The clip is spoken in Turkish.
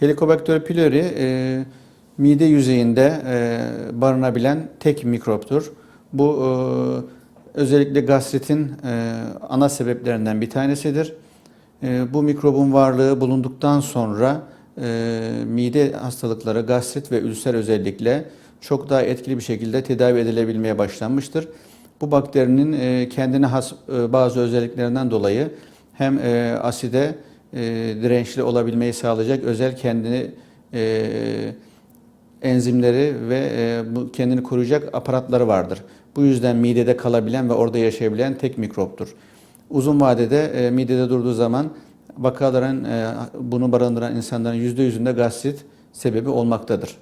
Helicobacter pylori e, mide yüzeyinde e, barınabilen tek mikroptur. Bu e, özellikle gastritin e, ana sebeplerinden bir tanesidir. E, bu mikrobun varlığı bulunduktan sonra e, mide hastalıkları, gastrit ve ülser özellikle çok daha etkili bir şekilde tedavi edilebilmeye başlanmıştır. Bu bakterinin e, kendine has e, bazı özelliklerinden dolayı hem e, aside e, dirençli olabilmeyi sağlayacak özel kendini e, enzimleri ve e, bu kendini koruyacak aparatları vardır. Bu yüzden midede kalabilen ve orada yaşayabilen tek mikroptur. Uzun vadede e, midede durduğu zaman vakaların e, bunu barındıran insanların %100'ünde gastrit sebebi olmaktadır.